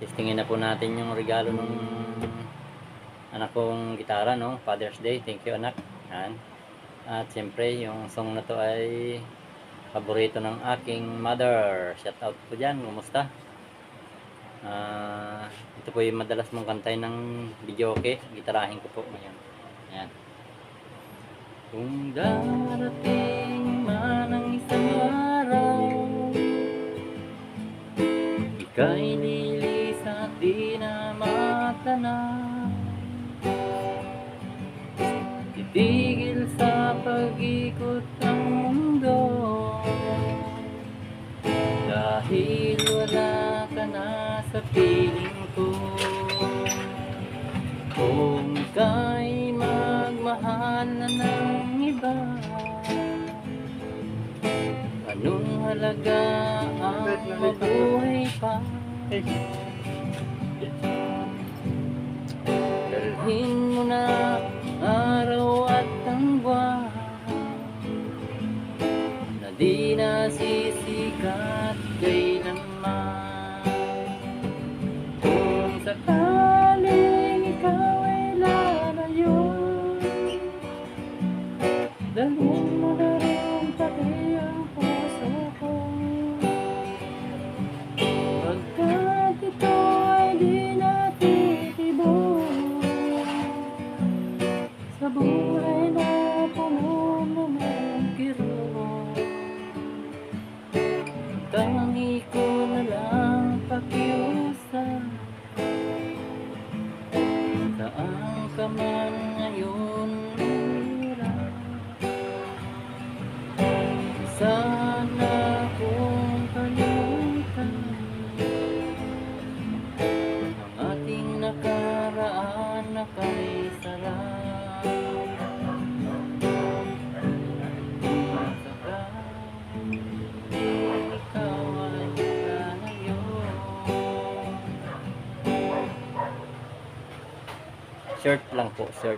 Testingin na po natin yung regalo ng anak kong gitara, no? Father's Day. Thank you, anak. Yan. At siyempre, yung song na to ay paborito ng aking mother. Shout out po dyan. Kumusta? Ah, ito po yung madalas mong kantay ng video okay. Gitarahin ko po ngayon. Yan. Kung darating man ang isang araw Ika'y at di na matanaw Titigil sa pag-ikot ng mundo. Dahil wala ka na sa piling ko. Kung ika'y magmahal na ng iba Anong halaga ang mabuhay pa? Di nasisikat kailanman Kung sakaling ka man ngayon Sana kung kalimutan Ang ating nakaraan na kay Short lang po, short.